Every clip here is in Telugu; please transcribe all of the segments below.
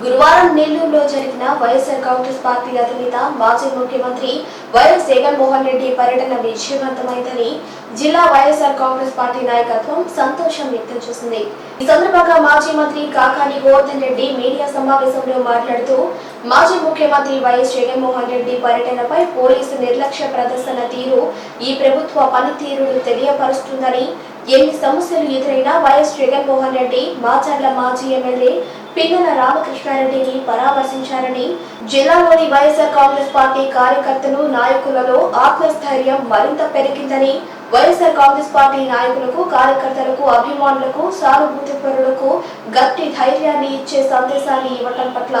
గురువారం నెల్లూరులో జరిగిన వైఎస్ఆర్ కాంగ్రెస్ పార్టీ అధినేత మాజీ ముఖ్యమంత్రి వైఎస్ జగన్మోహన్ రెడ్డి పర్యటన విజయవంతమైందని జిల్లా వైఎస్ఆర్ కాంగ్రెస్ పార్టీ నాయకత్వం సంతోషం వ్యక్తం చేసింది. ఈ సందర్భంగా మాజీ మంత్రి కాకాని గోవర్ధన్ రెడ్డి మీడియా సమావేశంలో మాట్లాడుతూ మాజీ ముఖ్యమంత్రి వైఎస్ జగన్మోహన్ రెడ్డి పర్యటనపై పోలీసు నిర్లక్ష్య ప్రదర్శన తీరు ఈ ప్రభుత్వ పనితీరును తెలియపరుస్తుందని ఎన్ని సమస్యలు ఎదురైనా వైఎస్ జగన్మోహన్ రెడ్డి మాచర్ల మాజీ ఎమ్మెల్యే పిన్నల రామకృష్ణారెడ్డిని పరామర్శించారని జిల్లాలోని వైఎస్ఆర్ కాంగ్రెస్ పార్టీ కార్యకర్తలు నాయకులలో ఆత్మస్థైర్యం మరింత పెరిగిందని వైఎస్ఆర్ కాంగ్రెస్ పార్టీ నాయకులకు కార్యకర్తలకు అభిమానులకు సానుభూతి పరులకు గట్టి ధైర్యాన్ని ఇచ్చే సందేశాన్ని ఇవ్వటం పట్ల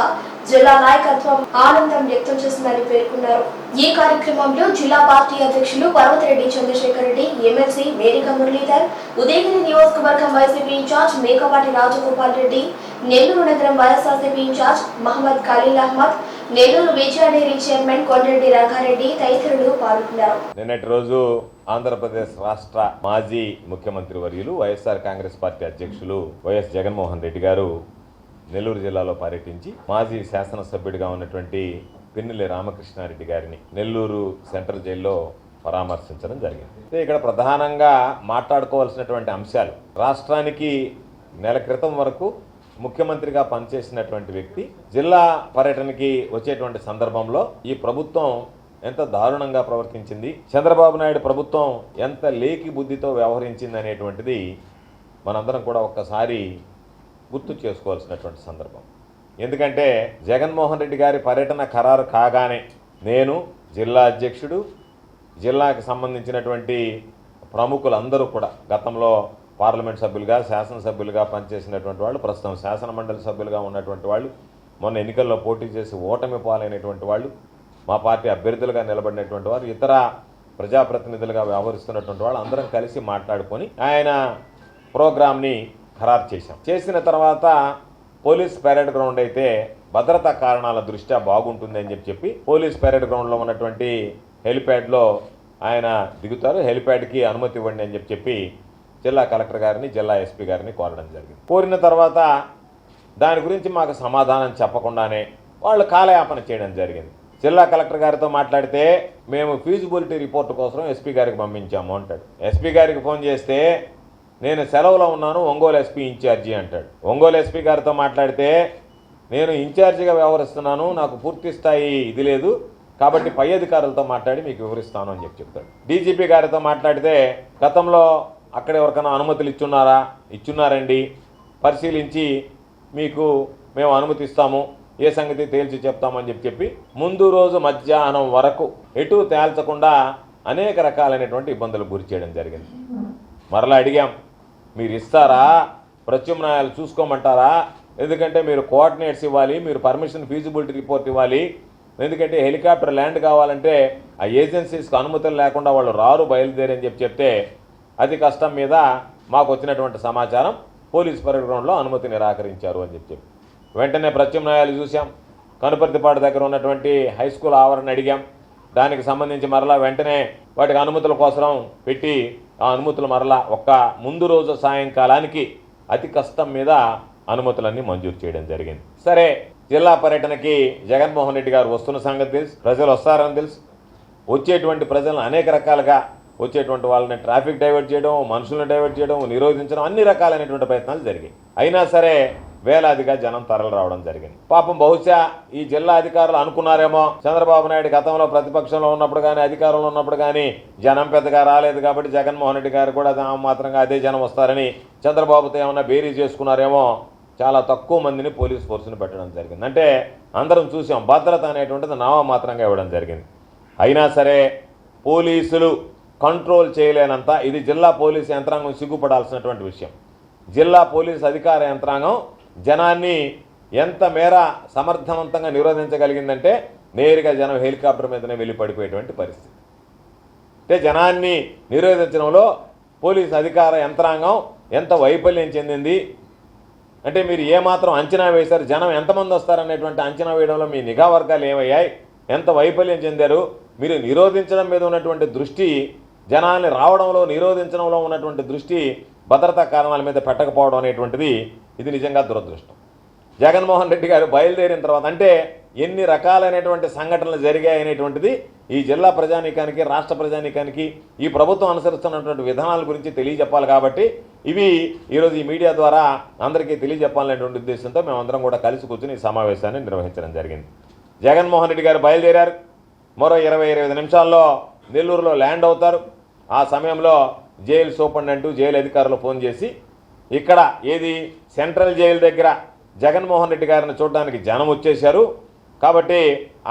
జిల్లా నాయకత్వం ఆనందం వ్యక్తం చేసిందని పేర్కొన్నారు. ఈ కార్యక్రమంలో జిల్లా పార్టీ అధ్యక్షులు పర్వతిరెడ్డి చంద్రశేఖర్ రెడ్డి ఎమ్మెల్సీ మేరిక మురళీధర్ ఉదయగిరి నియోజకవర్గం వైసీపీ ఇన్ఛార్జ్ మేకపాటి రాజగోపాల్ రెడ్డి నెల్లూరు నగరం YSRCP incharge Mohammed Khalil Ahmed Nellore Vijaya chairman Kondreddy Rangareddy తదితరులు పాల్గొన్నారు. నిన్నటి రోజు ఆంధ్రప్రదేశ్ రాష్ట్ర మాజీ ముఖ్యమంత్రి వర్యులు వైఎస్ఆర్ కాంగ్రెస్ పార్టీ అధ్యక్షులు వైఎస్ జగన్మోహన్ రెడ్డి గారు నెల్లూరు జిల్లాలో పర్యటించి మాజీ శాసనసభ్యుడిగా ఉన్నటువంటి పిన్నెల్లి రామకృష్ణారెడ్డి గారిని నెల్లూరు సెంట్రల్ జైల్లో పరామర్శించడం జరిగింది. ఇక్కడ ప్రధానంగా మాట్లాడుకోవాల్సినటువంటి అంశాలు రాష్ట్రానికి నెల క్రితం వరకు ముఖ్యమంత్రిగా పనిచేసినటువంటి వ్యక్తి జిల్లా పర్యటనకి వచ్చేటువంటి సందర్భంలో ఈ ప్రభుత్వం ఎంత దారుణంగా ప్రవర్తించింది చంద్రబాబు నాయుడు ప్రభుత్వం ఎంత లేకి బుద్ధితో వ్యవహరించింది అనేటువంటిది మనందరం కూడా ఒక్కసారి గుర్తు చేసుకోవాల్సినటువంటి సందర్భం. ఎందుకంటే జగన్మోహన్ రెడ్డి గారి పర్యటన ఖరారు కాగానే నేను జిల్లా అధ్యక్షుడు జిల్లాకి సంబంధించినటువంటి ప్రముఖులందరూ కూడా గతంలో పార్లమెంట్ సభ్యులుగా శాసనసభ్యులుగా పనిచేసినటువంటి వాళ్ళు ప్రస్తుతం శాసన మండలి సభ్యులుగా ఉన్నటువంటి వాళ్ళు మొన్న ఎన్నికల్లో పోటీ చేసి ఓటమి పాలైనటువంటి వాళ్ళు మా పార్టీ అభ్యర్థులుగా నిలబడినటువంటి వారు ఇతర ప్రజాప్రతినిధులుగా వ్యవహరిస్తున్నటువంటి వాళ్ళు అందరం కలిసి మాట్లాడుకొని ఆయన ప్రోగ్రామ్ని ఖరారు చేశాం. చేసిన తర్వాత పోలీస్ పరేడ్ గ్రౌండ్ అయితే భద్రతా కారణాల దృష్ట్యా బాగుంటుంది అని చెప్పి చెప్పి పోలీస్ పరేడ్ గ్రౌండ్లో ఉన్నటువంటి హెలిప్యాడ్లో ఆయన దిగుతారు. హెలిప్యాడ్కి అనుమతి ఇవ్వండి అని చెప్పి చెప్పి జిల్లా కలెక్టర్ గారిని జిల్లా ఎస్పీ గారిని కోరడం జరిగింది. కోరిన తర్వాత దాని గురించి మాకు సమాధానం చెప్పకుండానే వాళ్ళు కాలయాపన చేయడం జరిగింది. జిల్లా కలెక్టర్ గారితో మాట్లాడితే మేము ఫీజిబిలిటీ రిపోర్ట్ కోసం ఎస్పీ గారికి పంపించాము అంటాడు. ఎస్పీ గారికి ఫోన్ చేస్తే నేను సెలవులో ఉన్నాను ఒంగోలు ఎస్పీ ఇన్ఛార్జి అంటాడు. ఒంగోలు ఎస్పీ గారితో మాట్లాడితే నేను ఇన్ఛార్జిగా వ్యవహరిస్తున్నాను నాకు పూర్తి స్థాయి ఇది లేదు కాబట్టి పై అధికారులతో మాట్లాడి మీకు వివరిస్తాను అని చెప్పి చెప్తాడు. డీజీపీ గారితో మాట్లాడితే గతంలో అక్కడ ఎవరికైనా అనుమతులు ఇచ్చున్నారా? ఇచ్చున్నారండి. పరిశీలించి మీకు మేము అనుమతిస్తాము ఏ సంగతి తేల్చి చెప్తామని చెప్పి చెప్పి ముందు రోజు మధ్యాహ్నం వరకు ఎటు తేల్చకుండా అనేక రకాలైనటువంటి ఇబ్బందులు గురి చేయడం జరిగింది. మరలా అడిగాం మీరు ఇస్తారా ప్రత్యామ్నాయాలు చూసుకోమంటారా? ఎందుకంటే మీరు కోఆర్డినేట్స్ ఇవ్వాలి మీరు పర్మిషన్ ఫీజిబిలిటీ రిపోర్ట్ ఇవ్వాలి. ఎందుకంటే హెలికాప్టర్ ల్యాండ్ కావాలంటే ఆ ఏజెన్సీస్కి అనుమతులు లేకుండా వాళ్ళు రారు బయలుదేరని చెప్పి చెప్తే అతి కష్టం మీద మాకు వచ్చినటువంటి సమాచారం పోలీస్ పరిగ్రౌండ్లో అనుమతి నిరాకరించారు అని చెప్పి చెప్పి వెంటనే ప్రత్యామ్నాయాలు చూసాం కనుపర్తిపాడు దగ్గర ఉన్నటువంటి హై స్కూల్ ఆవరణ అడిగాం. దానికి సంబంధించి మరలా వెంటనే వాటికి అనుమతుల కోసం పెట్టి ఆ అనుమతులు మరలా ఒక్క ముందు రోజు సాయంకాలానికి అతి కష్టం మీద అనుమతులన్నీ మంజూరు చేయడం జరిగింది. సరే జిల్లా పర్యటనకి జగన్మోహన్ రెడ్డి గారు వస్తున్న సంగతి తెలుసు ప్రజలు వస్తారని తెలుసు. వచ్చేటువంటి ప్రజలను అనేక రకాలుగా వచ్చేటువంటి వాళ్ళని ట్రాఫిక్ డైవర్ట్ చేయడం మనుషులను డైవర్ట్ చేయడం నిరోధించడం అన్ని రకాలైనటువంటి ప్రయత్నాలు జరిగాయి. అయినా సరే వేలాదిగా జనం తరలి రావడం జరిగింది. పాపం బహుశా ఈ జిల్లా అధికారులు అనుకున్నారేమో. చంద్రబాబు నాయుడు గతంలో ప్రతిపక్షంలో ఉన్నప్పుడు కానీ అధికారంలో ఉన్నప్పుడు కానీ జనం పెద్దగా రాలేదు కాబట్టి జగన్మోహన్ రెడ్డి గారు కూడా మాత్రంగా అదే జనం వస్తారని చంద్రబాబుతో ఏమన్నా బేరీ చేసుకున్నారేమో. చాలా తక్కువ మందిని పోలీస్ ఫోర్స్ని పెట్టడం జరిగింది. అంటే అందరం చూసాం భద్రత అనేటువంటిది నామమాత్రంగా ఇవ్వడం జరిగింది. అయినా సరే పోలీసులు కంట్రోల్ చేయలేనంత ఇది జిల్లా పోలీస్ యంత్రాంగం సిగ్గుపడాల్సినటువంటి విషయం. జిల్లా పోలీస్ అధికార యంత్రాంగం జనాన్ని ఎంత మేర సమర్థవంతంగా నిరోధించగలిగిందంటే నేరుగా జనం హెలికాప్టర్ మీదనే వెళ్ళి పడిపోయేటువంటి పరిస్థితి. అంటే జనాన్ని నిరోధించడంలో పోలీస్ అధికార యంత్రాంగం ఎంత వైఫల్యం చెందింది? అంటే మీరు ఏమాత్రం అంచనా వేశారు? జనం ఎంతమంది వస్తారనేటువంటి అంచనా వేయడంలో మీ నిఘా వర్గాలు ఏమయ్యాయి? ఎంత వైఫల్యం చెందారు? మీరు నిరోధించడం మీద ఉన్నటువంటి దృష్టి జనాల్ని రావడంలో నిరోధించడంలో ఉన్నటువంటి దృష్టి భద్రతా కారణాల మీద పెట్టకపోవడం అనేటువంటిది ఇది నిజంగా దురదృష్టం. జగన్మోహన్ రెడ్డి గారు బయలుదేరిన తర్వాత అంటే ఎన్ని రకాలైనటువంటి సంఘటనలు జరిగాయనేటువంటిది ఈ జిల్లా ప్రజానీకానికి రాష్ట్ర ప్రజానీకానికి ఈ ప్రభుత్వం అనుసరిస్తున్నటువంటి విధానాల గురించి తెలియజెప్పాలి కాబట్టి ఇవి ఈరోజు ఈ మీడియా ద్వారా అందరికీ తెలియజెప్పాలనేటువంటి ఉద్దేశంతో మేమందరం కూడా కలిసి కూర్చుని ఈ సమావేశాన్ని నిర్వహించడం జరిగింది. జగన్మోహన్ రెడ్డి గారు బయలుదేరారు. మరో ఇరవై ఇరవై నిమిషాల్లో నెల్లూరులో ల్యాండ్ అవుతారు. ఆ సమయంలో జైలు సూపరింటెండెంట్ జైలు అధికారులు ఫోన్ చేసి ఇక్కడ ఏది సెంట్రల్ జైలు దగ్గర జగన్మోహన్ రెడ్డి గారిని చూడడానికి జనం వచ్చేశారు. కాబట్టి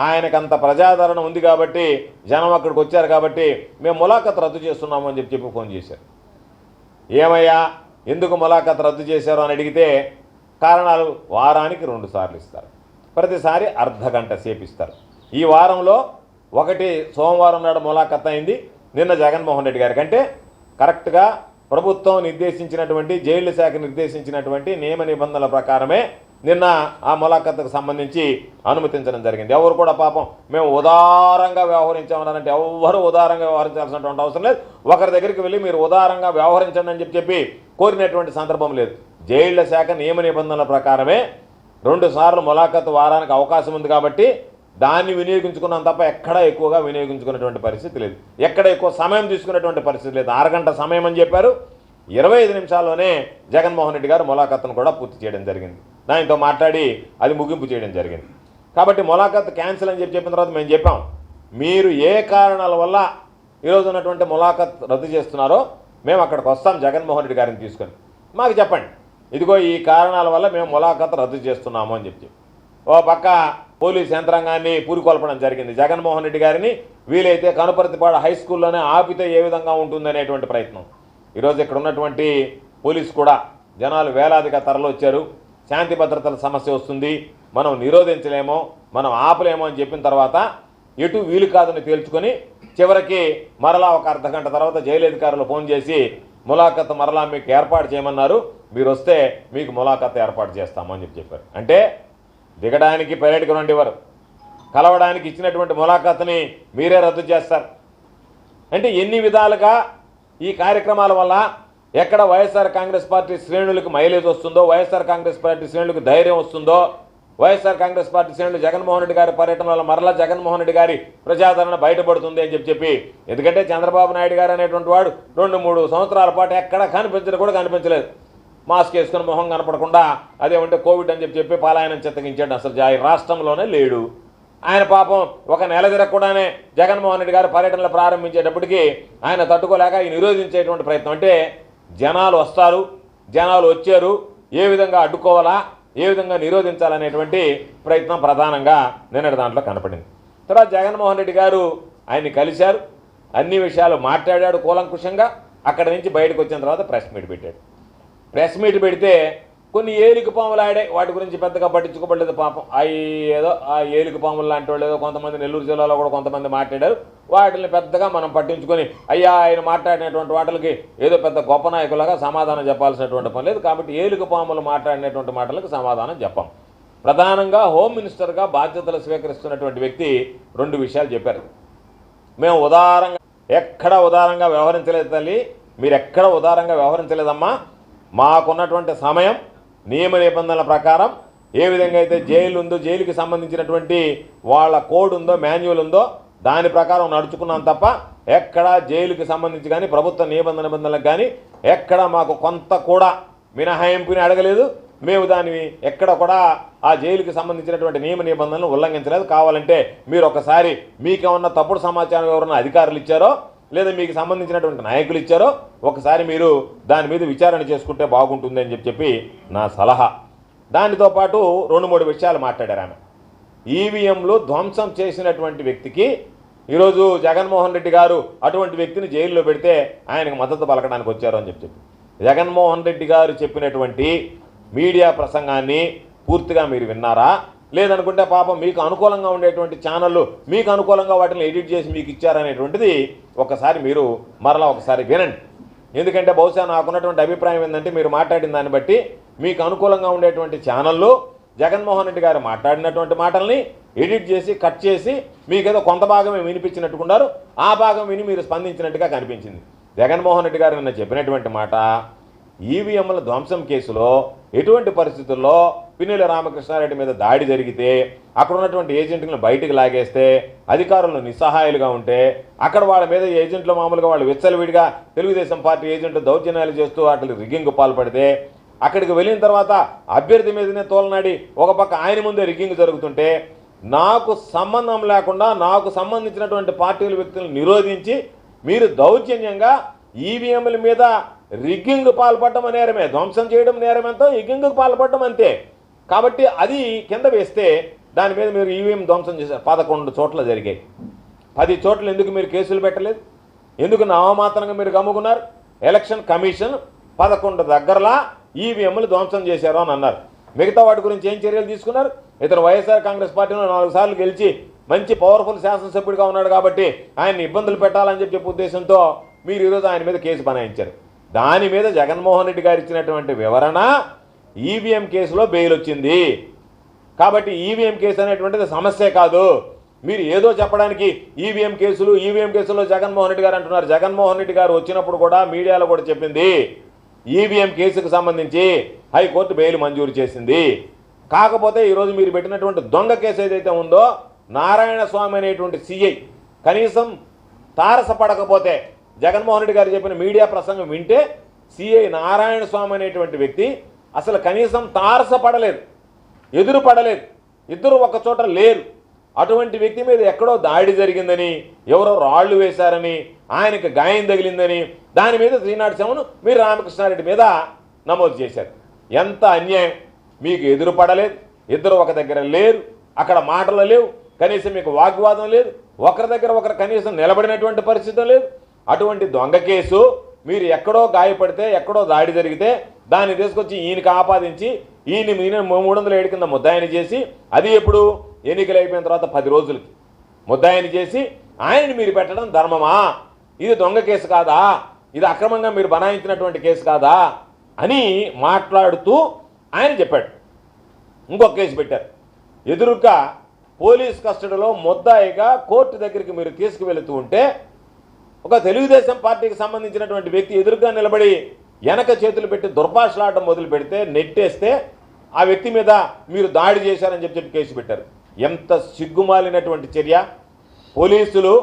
ఆయనకంత ప్రజాదరణ ఉంది కాబట్టి జనం అక్కడికి వచ్చారు కాబట్టి మేము ములాఖత్ రద్దు చేస్తున్నాము అని చెప్పి చెప్పి ఫోన్ చేశారు. ఏమయ్యా ఎందుకు ములాఖత్ రద్దు చేశారు అని అడిగితే కారణాలు వారానికి రెండు సార్లు ఇస్తారు. ప్రతిసారి అర్ధ గంట సేపు ఇస్తారు. ఈ వారంలో ఒకటి సోమవారం నాడు ములాఖత్ అయింది. నిన్న జగన్మోహన్ రెడ్డి గారికి అంటే కరెక్ట్గా ప్రభుత్వం నిర్దేశించినటువంటి జైలు శాఖ నిర్దేశించినటువంటి నియమ నిబంధనల ప్రకారమే నిన్న ఆ ములాఖత్కు సంబంధించి అనుమతించడం జరిగింది. ఎవరు కూడా పాపం మేము ఉదారంగా వ్యవహరించామన్నారంటే ఎవరు ఉదారంగా వ్యవహరించాల్సినటువంటి అవసరం లేదు. ఒకరి దగ్గరికి వెళ్ళి మీరు ఉదారంగా వ్యవహరించండి అని చెప్పి చెప్పి కోరినటువంటి సందర్భం లేదు. జైళ్ళ శాఖ నియమ నిబంధనల ప్రకారమే రెండు సార్లు ములాఖత్ వారానికి అవకాశం ఉంది కాబట్టి దాన్ని వినియోగించుకున్నాం తప్ప ఎక్కడ ఎక్కువగా వినియోగించుకున్నటువంటి పరిస్థితి లేదు. ఎక్కడ ఎక్కువ సమయం తీసుకునేటువంటి పరిస్థితి లేదు. అరగంట సమయం అని చెప్పారు. ఇరవై ఐదు నిమిషాల్లోనే జగన్మోహన్ రెడ్డి గారు ములాఖత్ను కూడా పూర్తి చేయడం జరిగింది. దానితో మాట్లాడి అది ముగింపు చేయడం జరిగింది. కాబట్టి ములాఖత్ క్యాన్సిల్ అని చెప్పి చెప్పిన తర్వాత మేము చెప్పాం మీరు ఏ కారణాల వల్ల ఈరోజు ఉన్నటువంటి ములాఖత్ రద్దు చేస్తున్నారో మేము అక్కడికి వస్తాం జగన్మోహన్ రెడ్డి గారిని తీసుకొని. మాకు చెప్పండి ఇదిగో ఈ కారణాల వల్ల మేము ములాఖత్ రద్దు చేస్తున్నాము అని చెప్పి. ఓ పక్క పోలీస్ యంత్రాంగాన్ని పూరుకొల్పడం జరిగింది. జగన్మోహన్ రెడ్డి గారిని వీలైతే కనుపర్తిపాడ హై స్కూల్లోనే ఆపితే ఏ విధంగా ఉంటుందనేటువంటి ప్రయత్నం. ఈరోజు ఇక్కడ ఉన్నటువంటి పోలీసు కూడా జనాలు వేలాదిగా తరలొచ్చారు. శాంతి భద్రతల సమస్య వస్తుంది. మనం నిరోధించలేమో మనం ఆపలేమో అని చెప్పిన తర్వాత ఎటు వీలు కాదని తేల్చుకొని చివరికి మరలా ఒక అర్ధ గంట తర్వాత జైలు అధికారులు ఫోన్ చేసి ములాఖత్ మరలా మీకు ఏర్పాటు చేయమన్నారు. మీరు వస్తే మీకు ములాఖత్ ఏర్పాటు చేస్తామని చెప్పి చెప్పారు. అంటే దిగడానికి పర్యటకు రండి వారు. కలవడానికి ఇచ్చినటువంటి ములాఖాత్ని మీరే రద్దు చేస్తారు. అంటే ఎన్ని విధాలుగా ఈ కార్యక్రమాల వల్ల ఎక్కడ వైఎస్ఆర్ కాంగ్రెస్ పార్టీ శ్రేణులకు మైలేజ్ వస్తుందో వైఎస్ఆర్ కాంగ్రెస్ పార్టీ శ్రేణులకు ధైర్యం వస్తుందో వైఎస్ఆర్ కాంగ్రెస్ పార్టీ శ్రేణులు జగన్మోహన్ రెడ్డి గారి పర్యటన వల్ల మరలా జగన్మోహన్ రెడ్డి గారి ప్రజాదరణ బయటపడుతుంది అని చెప్పి చెప్పి ఎందుకంటే చంద్రబాబు నాయుడు గారు అనేటువంటి వాడు రెండు మూడు సంవత్సరాల పాటు ఎక్కడ కనిపించడం కూడా కనిపించలేదు. మాస్క్ వేసుకుని మొహం కనపడకుండా అదేమంటే కోవిడ్ అని చెప్పి చెప్పి పాలాయనం చిత్తగించాడు. అసలు రాష్ట్రంలోనే లేడు. ఆయన పాపం ఒక నెల తిరగకుండానే జగన్మోహన్ రెడ్డి గారు పర్యటనలు ప్రారంభించేటప్పటికీ ఆయన తట్టుకోలేక ఈ నిరోధించేటువంటి ప్రయత్నం. అంటే జనాలు వస్తారు జనాలు వచ్చారు ఏ విధంగా అడ్డుకోవాలా ఏ విధంగా నిరోధించాలనేటువంటి ప్రయత్నం ప్రధానంగా నిన్నటి దాంట్లో కనపడింది. తర్వాత జగన్మోహన్ రెడ్డి గారు ఆయన్ని కలిశారు అన్ని విషయాలు మాట్లాడాడు కూలంకుషంగా అక్కడి నుంచి బయటకు వచ్చిన తర్వాత ప్రెస్ మీట్ పెట్టాడు. ప్రెస్ మీట్ పెడితే కొన్ని ఏలిక పాములు ఆడే వాటి గురించి పెద్దగా పట్టించుకోబడలేదు పాపం. అవి ఏదో ఆ ఏలిక పాములు లాంటి వాళ్ళు ఏదో కొంతమంది నెల్లూరు జిల్లాలో కూడా కొంతమంది మాట్లాడారు. వాటిని పెద్దగా మనం పట్టించుకొని అయ్యా ఆయన మాట్లాడినటువంటి వాటికి ఏదో పెద్ద గొప్ప నాయకులాగా సమాధానం చెప్పాల్సినటువంటి పని లేదు. కాబట్టి ఏలిక పాములు మాట్లాడినటువంటి మాటలకు సమాధానం చెప్పాం. ప్రధానంగా హోమ్ మినిస్టర్గా బాధ్యతలు స్వీకరిస్తున్నటువంటి వ్యక్తి రెండు విషయాలు చెప్పారు. మేము ఉదారంగా ఎక్కడ ఉదారంగా వ్యవహరించలేదు తల్లి. మీరు ఎక్కడ ఉదారంగా వ్యవహరించలేదమ్మా. మాకున్నటువంటి సమయం నియమ నిబంధనల ప్రకారం ఏ విధంగా అయితే జైలు ఉందో జైలుకి సంబంధించినటువంటి వాళ్ళ కోడ్ ఉందో మాన్యువల్ ఉందో దాని ప్రకారం నడుచుకున్నాం తప్ప ఎక్కడ జైలుకి సంబంధించి కానీ ప్రభుత్వ నిబంధన నిబంధనలకు కానీ ఎక్కడ మాకు కొంత కూడా మినహాయింపుని అడగలేదు. మేము దాన్ని ఎక్కడ కూడా ఆ జైలుకి సంబంధించినటువంటి నియమ నిబంధనలు ఉల్లంఘించలేదు. కావాలంటే మీరు ఒకసారి మీకేమన్నా తప్పుడు సమాచారం ఎవరన్నా అధికారులు ఇచ్చారో లేదా మీకు సంబంధించినటువంటి నాయకులు ఇచ్చారో ఒకసారి మీరు దాని మీద విచారణ చేసుకుంటే బాగుంటుంది అని చెప్పి నా సలహా. దానితో పాటు రెండు మూడు విషయాలు మాట్లాడారు ఆమె. ఈవీఎంలు ధ్వంసం చేసినటువంటి వ్యక్తికి ఈరోజు జగన్మోహన్ రెడ్డి గారు అటువంటి వ్యక్తిని జైల్లో పెడితే ఆయనకు మద్దతు పలకడానికి వచ్చారు అని చెప్పి. జగన్మోహన్ రెడ్డి గారు చెప్పినటువంటి మీడియా ప్రసంగాన్ని పూర్తిగా మీరు విన్నారా? లేదనుకుంటే పాపం మీకు అనుకూలంగా ఉండేటువంటి ఛానళ్ళు మీకు అనుకూలంగా వాటిని ఎడిట్ చేసి మీకు ఇచ్చారనేటువంటిది ఒకసారి మీరు మరలా ఒకసారి వినండి. ఎందుకంటే బహుశా నాకున్నటువంటి అభిప్రాయం ఏంటంటే మీరు మాట్లాడిన దాన్ని బట్టి మీకు అనుకూలంగా ఉండేటువంటి ఛానళ్ళు జగన్మోహన్ రెడ్డి గారు మాట్లాడినటువంటి మాటల్ని ఎడిట్ చేసి కట్ చేసి మీకేదో కొంత భాగమే వినిపించినట్టుకున్నారు. ఆ భాగం విని మీరు స్పందించినట్టుగా కనిపించింది. జగన్మోహన్ రెడ్డి గారు నిన్న చెప్పినటువంటి మాట ఈవీఎంల ధ్వంసం కేసులో ఎటువంటి పరిస్థితుల్లో పిన్నెల రామకృష్ణారెడ్డి మీద దాడి జరిగితే అక్కడ ఉన్నటువంటి ఏజెంట్లను బయటకు లాగేస్తే అధికారులు నిస్సహాయాలుగా ఉంటే అక్కడ వాళ్ళ మీద ఏజెంట్లు మామూలుగా వాళ్ళు విచ్చలవిడిగా తెలుగుదేశం పార్టీ ఏజెంట్లు దౌర్జన్యాలు చేస్తూ వాటికి రిగ్గింగ్ పాల్పడితే అక్కడికి వెళ్ళిన తర్వాత అభ్యర్థి మీదనే తోలనాడి ఒక పక్క ఆయన ముందే రిగ్గింగ్ జరుగుతుంటే నాకు సంబంధం లేకుండా నాకు సంబంధించినటువంటి పార్టీల వ్యక్తులను నిరోధించి మీరు దౌర్జన్యంగా ఈవీఎంల మీద రిగ్గింగ్ పాల్పడడం నేరమే. ధ్వంసం చేయడం నేరమెంతో రిగ్గింగ్కి పాల్పడడం అంతే. కాబట్టి అది కింద వేస్తే దాని మీద మీరు ఈవీఎం ధ్వంసం చేశారు పదకొండు చోట్ల జరిగాయి. పది చోట్ల ఎందుకు మీరు కేసులు పెట్టలేదు? ఎందుకు నామమాత్రంగా మీరు గమ్ముకున్నారు? ఎలక్షన్ కమిషన్ పదకొండు దగ్గరలా ఈవీఎంలు ధ్వంసం చేశారు అని అన్నారు. మిగతా వాటి గురించి ఏం చర్యలు తీసుకున్నారు? ఇతను వైఎస్ఆర్ కాంగ్రెస్ పార్టీలో నాలుగు సార్లు గెలిచి మంచి పవర్ఫుల్ శాసనసభ్యుడిగా ఉన్నాడు కాబట్టి ఆయన్ని ఇబ్బందులు పెట్టాలని చెప్పి చెప్పే ఉద్దేశంతో మీరు ఈరోజు ఆయన మీద కేసు బనాయించారు. దాని మీద జగన్మోహన్ రెడ్డి గారు ఇచ్చినటువంటి వివరణ ఈవీఎం కేసులో బెయిల్ వచ్చింది. కాబట్టి ఈవీఎం కేసు అనేటువంటిది సమస్య కాదు. మీరు ఏదో చెప్పడానికి ఈవీఎం కేసులు ఈవీఎం కేసులో జగన్మోహన్ రెడ్డి గారు అంటున్నారు. జగన్మోహన్ రెడ్డి గారు వచ్చినప్పుడు కూడా మీడియాలో కూడా చెప్పింది. ఈవీఎం కేసుకు సంబంధించి హైకోర్టు బెయిల్ మంజూరు చేసింది. కాకపోతే ఈరోజు మీరు పెట్టినటువంటి దొంగ కేసు ఏదైతే ఉందో నారాయణ స్వామి అనేటువంటి సిఐ కనీసం తారసపడకపోతే జగన్మోహన్ రెడ్డి గారు చెప్పిన మీడియా ప్రసంగం వింటే సిఐ నారాయణ స్వామి అనేటువంటి వ్యక్తి అసలు కనీసం తారసపడలేదు ఎదురు పడలేదు ఇద్దరు ఒక చోట లేరు. అటువంటి వ్యక్తి మీద ఎక్కడో దాడి జరిగిందని ఎవరో రాళ్ళు వేశారని ఆయనకు గాయం తగిలిందని దాని మీద త్రీ శవను మీరు రామకృష్ణారెడ్డి మీద నమోదు చేశారు. ఎంత అన్యాయం! మీకు ఎదురు పడలేదు ఇద్దరు ఒక దగ్గర లేరు అక్కడ మాటలు లేవు కనీసం మీకు వాగ్వాదం లేదు ఒకరి దగ్గర ఒకరు కనీసం నిలబడినటువంటి పరిస్థితి లేదు అటువంటి దొంగ కేసు మీరు ఎక్కడో గాయపడితే ఎక్కడో దాడి జరిగితే దాన్ని తీసుకొచ్చి ఈయనకి ఆపాదించి ఈయన మీన మూడు వందల ఏడు కింద ముద్దాయిని చేసి అది ఎప్పుడు? ఎన్నికలు అయిపోయిన తర్వాత పది రోజులకి ముద్దాయిని చేసి ఆయన మీరు పెట్టడం ధర్మమా? ఇది దొంగ కేసు కాదా? ఇది అక్రమంగా మీరు బనాయించినటువంటి కేసు కాదా? అని మాట్లాడుతూ ఆయన చెప్పాడు. ఇంకొక కేసు పెట్టారు. ఎదురుగా పోలీస్ కస్టడీలో ముద్దాయిగా కోర్టు దగ్గరికి మీరు తీసుకువెళుతూ ఉంటే ఒక తెలుగుదేశం పార్టీకి సంబంధించినటువంటి వ్యక్తి ఎదురుగా నిలబడి వెనక చేతులు పెట్టి దుర్భాషలాడడం మొదలు పెడితే నెట్టేస్తే ఆ వ్యక్తి మీద మీరు దాడి చేశారని చెప్పి చెప్పి కేసు పెట్టారు. ఎంత సిగ్గుమాలినటువంటి చర్య. పోలీసులు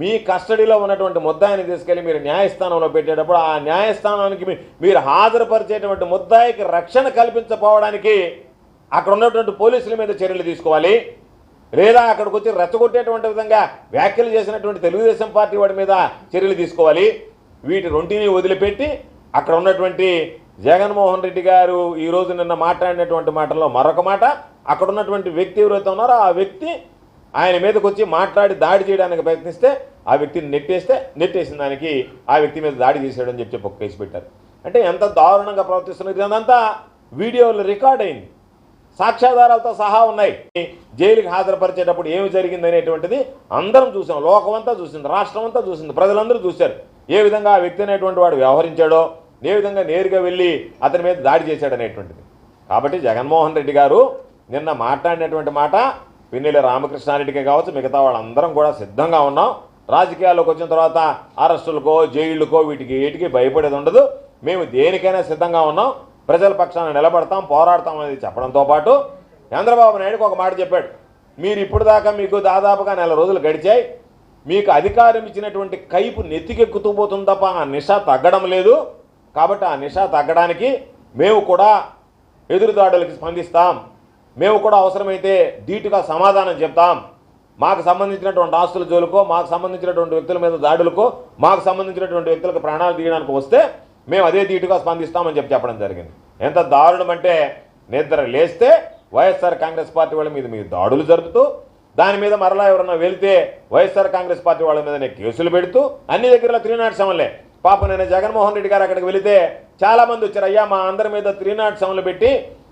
మీ కస్టడీలో ఉన్నటువంటి ముద్దాయిని తీసుకెళ్ళి మీరు న్యాయస్థానంలో పెట్టేటప్పుడు ఆ న్యాయస్థానానికి మీరు హాజరుపరిచేటువంటి ముద్దాయికి రక్షణ కల్పించకపోవడానికి అక్కడ ఉన్నటువంటి పోలీసుల మీద చర్యలు తీసుకోవాలి. లేదా అక్కడికి వచ్చి రెచ్చగొట్టేటువంటి విధంగా వ్యాఖ్యలు చేసినటువంటి తెలుగుదేశం పార్టీ వాడి మీద చర్యలు తీసుకోవాలి. వీటి రెంటిని వదిలిపెట్టి అక్కడ ఉన్నటువంటి జగన్మోహన్ రెడ్డి గారు ఈ రోజు నిన్న మాట్లాడినటువంటి మాటల్లో మరొక మాట అక్కడ ఉన్నటువంటి వ్యక్తి ఎవరైతే ఉన్నారో ఆ వ్యక్తి ఆయన మీదకి వచ్చి మాట్లాడి దాడి చేయడానికి ప్రయత్నిస్తే ఆ వ్యక్తిని నెట్టేస్తే నెట్టేసిన దానికి ఆ వ్యక్తి మీద దాడి చేశాడని చెప్పి చెప్పి ఒక కేసు పెట్టారు. అంటే ఎంత దారుణంగా ప్రవర్తిస్తున్నారు ఇదంతా. వీడియోలో రికార్డ్ అయింది. సాక్ష్యాధారాలతో సహా ఉన్నాయి. జైలుకి హాజరుపరిచేటప్పుడు ఏమి జరిగింది అనేటువంటిది అందరం చూసాం. లోకమంతా చూసింది. రాష్ట్రం అంతా చూసింది. ప్రజలందరూ చూశారు. ఏ విధంగా ఆ వ్యక్తి అనేటువంటి వాడు వ్యవహరించాడో ఏ విధంగా నేరుగా వెళ్ళి అతని మీద దాడి చేశాడు అనేటువంటిది. కాబట్టి జగన్మోహన్ రెడ్డి గారు నిన్న మాట్లాడినటువంటి మాట పిన్నెల రామకృష్ణారెడ్డికి కావచ్చు మిగతా వాళ్ళందరం కూడా సిద్ధంగా ఉన్నాం. రాజకీయాల్లోకి వచ్చిన తర్వాత అరెస్టులకో జైళ్ళకో వీటికి వీటికి భయపడేది ఉండదు. మేము దేనికైనా సిద్ధంగా ఉన్నాం. ప్రజల పక్షాన నిలబడతాం పోరాడతాం అనేది చెప్పడంతో పాటు చంద్రబాబు నాయుడుకి ఒక మాట చెప్పాడు. మీరు ఇప్పుడు దాకా మీకు దాదాపుగా నెల రోజులు గడిచాయి. మీకు అధికారం ఇచ్చినటువంటి కైపు నెత్తికెక్కుతూ పోతుంది తప్ప ఆ నిష తగ్గడం లేదు. కాబట్టి ఆ నిష తగ్గడానికి మేము కూడా ఎదురుదాడులకి స్పందిస్తాం. మేము కూడా అవసరమైతే ధీటుగా సమాధానం చెప్తాం. మాకు సంబంధించినటువంటి ఆస్తుల జోలుకో మాకు సంబంధించినటువంటి వ్యక్తుల మీద దాడులకో మాకు సంబంధించినటువంటి వ్యక్తులకు ప్రాణాలు తీయడానికి వస్తే మేము అదే ధీటుగా స్పందిస్తామని చెప్పి చెప్పడం జరిగింది. ఎంత దారుణం అంటే నిద్ర లేస్తే వైఎస్ఆర్ కాంగ్రెస్ పార్టీ వాళ్ళ మీద మీరు దాడులు జరుపుతూ దాని మీద మరలా ఎవరన్నా వెళ్తే వైఎస్ఆర్ కాంగ్రెస్ పార్టీ వాళ్ళ మీదనే కేసులు పెడుతూ అన్ని దగ్గరలో త్రీ నాట్ సెవెన్లే పాప నేను జగన్మోహన్ రెడ్డి గారు అక్కడికి వెళితే చాలా మంది వచ్చారు అయ్యా మా అందరి మీద త్రీ నాట్ సెవెన్లు పెట్టి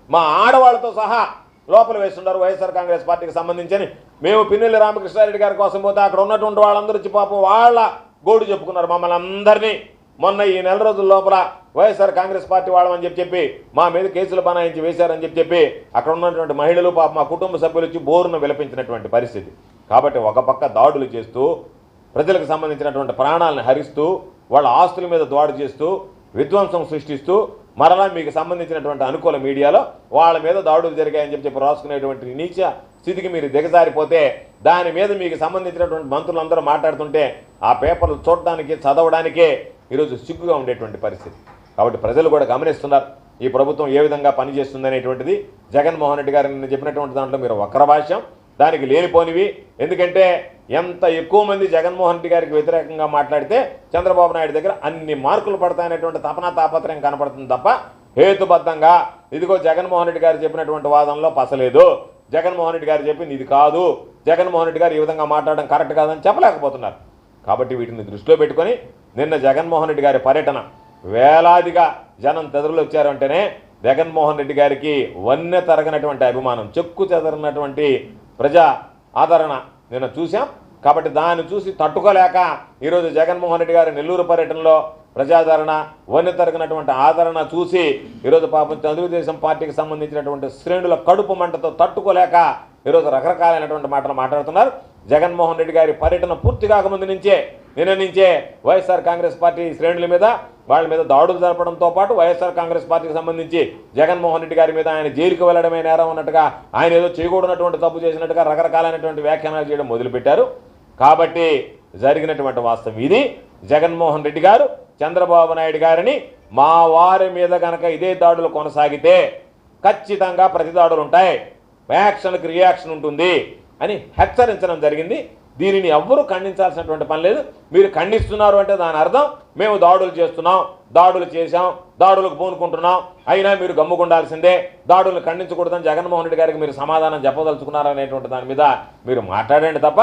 మా ఆడవాళ్ళతో సహా లోపల వేస్తున్నారు వైఎస్ఆర్ కాంగ్రెస్ పార్టీకి సంబంధించి మేము పిన్నెల్లి రామకృష్ణారెడ్డి గారి కోసం పోతే అక్కడ ఉన్నటువంటి వాళ్ళందరూ వచ్చి పాపం వాళ్ళ గోడు చెప్పుకున్నారు మమ్మల్ని అందరినీ. మొన్న ఈ నెల రోజుల లోపల వైఎస్ఆర్ కాంగ్రెస్ పార్టీ వాళ్ళమని చెప్పి చెప్పి మా మీద కేసులు బనాయించి వేశారని చెప్పి చెప్పి అక్కడ ఉన్నటువంటి మహిళలు పాప మా కుటుంబ సభ్యులు వచ్చి బోరును విలపించినటువంటి పరిస్థితి. కాబట్టి ఒక పక్క దాడులు చేస్తూ ప్రజలకు సంబంధించినటువంటి ప్రాణాలను హరిస్తూ వాళ్ళ ఆస్తుల మీద దాడి చేస్తూ విధ్వంసం సృష్టిస్తూ మరలా మీకు సంబంధించినటువంటి అనుకూల మీడియాలో వాళ్ళ మీద దాడులు జరిగాయని చెప్పి చెప్పి రాసుకునేటువంటి నీచ స్థితికి మీరు దిగజారిపోతే దాని మీద మీకు సంబంధించినటువంటి మంత్రులందరూ మాట్లాడుతుంటే ఆ పేపర్లు చూడడానికి చదవడానికే ఈరోజు సిగ్గుగా ఉండేటువంటి పరిస్థితి. కాబట్టి ప్రజలు కూడా గమనిస్తున్నారు ఈ ప్రభుత్వం ఏ విధంగా పనిచేస్తుందనేటువంటిది. జగన్మోహన్ రెడ్డి గారు నిన్న చెప్పినటువంటి దాంట్లో మీరు వక్ర భాష్యం దానికి లేనిపోనివి. ఎందుకంటే ఎంత ఎక్కువ మంది జగన్మోహన్ రెడ్డి గారికి వ్యతిరేకంగా మాట్లాడితే చంద్రబాబు నాయుడు దగ్గర అన్ని మార్కులు పడతాయనేటువంటి తపన తాపత్రయం కనపడుతుంది తప్ప హేతుబద్ధంగా ఇదిగో జగన్మోహన్ రెడ్డి గారు చెప్పినటువంటి వాదనలో పసలేదు. జగన్మోహన్ రెడ్డి గారు చెప్పింది ఇది కాదు. జగన్మోహన్ రెడ్డి గారు ఈ విధంగా మాట్లాడడం కరెక్ట్ కాదని చెప్పలేకపోతున్నారు. కాబట్టి వీటిని దృష్టిలో పెట్టుకొని నిన్న జగన్మోహన్ రెడ్డి గారి పర్యటన. వేలాదిగా జనం తెదరులు వచ్చారంటేనే జగన్మోహన్ రెడ్డి గారికి వన్నె తరగనటువంటి అభిమానం చెక్కు చెదరినటువంటి ప్రజా ఆదరణ నిన్న చూశాం. కాబట్టి దాన్ని చూసి తట్టుకోలేక ఈరోజు జగన్మోహన్ రెడ్డి గారి నెల్లూరు పర్యటనలో ప్రజాదరణ వన్నె తరగినటువంటి ఆదరణ చూసి ఈరోజు పాపం తెలుగుదేశం పార్టీకి సంబంధించినటువంటి శ్రేణుల కడుపు మంటతో తట్టుకోలేక ఈరోజు రకరకాలైనటువంటి మాటలు మాట్లాడుతున్నారు. జగన్మోహన్ రెడ్డి గారి పర్యటన పూర్తి కాకముందు నుంచే నిన్న నుంచే వైఎస్ఆర్ కాంగ్రెస్ పార్టీ శ్రేణుల మీద వాళ్ళ మీద దాడులు జరపడంతో పాటు వైఎస్ఆర్ కాంగ్రెస్ పార్టీకి సంబంధించి జగన్మోహన్ రెడ్డి గారి మీద ఆయన జైలుకు వెళ్ళడమే నేరం ఉన్నట్టుగా ఆయన ఏదో చేయకూడనటువంటి తప్పు చేసినట్టుగా రకరకాలైనటువంటి వ్యాఖ్యానాలు చేయడం మొదలుపెట్టారు. కాబట్టి జరిగినటువంటి వాస్తవం ఇది. జగన్మోహన్ రెడ్డి గారు చంద్రబాబు నాయుడు గారిని మా వారి మీద కనుక ఇదే దాడులు కొనసాగితే ఖచ్చితంగా ప్రతి దాడులు ఉంటాయి. యాక్షన్కి రియాక్షన్ ఉంటుంది అని హెచ్చరించడం జరిగింది. దీనిని ఎవ్వరూ ఖండించాల్సినటువంటి పని లేదు. మీరు ఖండిస్తున్నారు అంటే దాని అర్థం మేము దాడులు చేస్తున్నాం దాడులు చేశాం దాడులకు పూనుకుంటున్నాం. అయినా మీరు గమ్ముకుండాల్సిందే. దాడులను ఖండించకూడదని జగన్మోహన్ రెడ్డి గారికి మీరు సమాధానం చెప్పదలుచుకున్నారనేటువంటి దాని మీద మీరు మాట్లాడండి తప్ప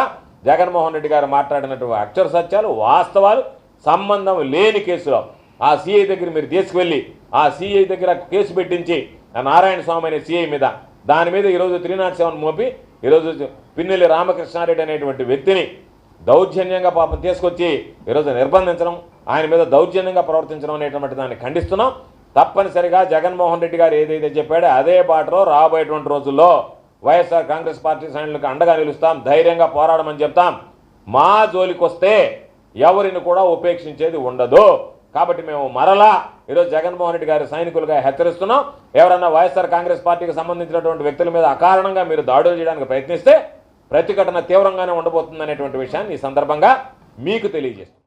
జగన్మోహన్ రెడ్డి గారు మాట్లాడినటువంటి అక్షర సత్యాలు వాస్తవాలు సంబంధం లేని కేసులో ఆ సిఐ దగ్గర మీరు తీసుకువెళ్ళి ఆ సిఐ దగ్గర కేసు పెట్టించి ఆ నారాయణ స్వామి అనే సిఐ మీద దాని మీద ఈరోజు త్రీ నాట్ సెవెన్ మోపి ఈరోజు పిన్నెల్లి రామకృష్ణారెడ్డి అనేటువంటి వ్యక్తిని దౌర్జన్యంగా పాపం తీసుకొచ్చి ఈరోజు నిర్బంధించడం ఆయన మీద దౌర్జన్యంగా ప్రవర్తించడం అనేటువంటి దాన్ని ఖండిస్తున్నాం. తప్పనిసరిగా జగన్మోహన్ రెడ్డి గారు ఏదైతే చెప్పాడో అదే బాటలో రాబోయేటువంటి రోజుల్లో వైఎస్ఆర్ కాంగ్రెస్ పార్టీ శ్రేణులకు అండగా నిలుస్తాం ధైర్యంగా పోరాడమని చెప్తాం. మా జోలికొస్తే ఎవరిని కూడా ఉపేక్షించేది ఉండదు. కాబట్టి మేము మరలా ఈరోజు జగన్మోహన్ రెడ్డి గారి సైనికులుగా హెచ్చరిస్తున్నాం. ఎవరన్నా వైఎస్ఆర్ కాంగ్రెస్ పార్టీకి సంబంధించినటువంటి వ్యక్తుల మీద అకారణంగా మీరు దాడులు చేయడానికి ప్రయత్నిస్తే ప్రతిఘటన తీవ్రంగానే ఉండబోతుందనేటువంటి విషయాన్ని ఈ సందర్భంగా మీకు తెలియజేస్తుంది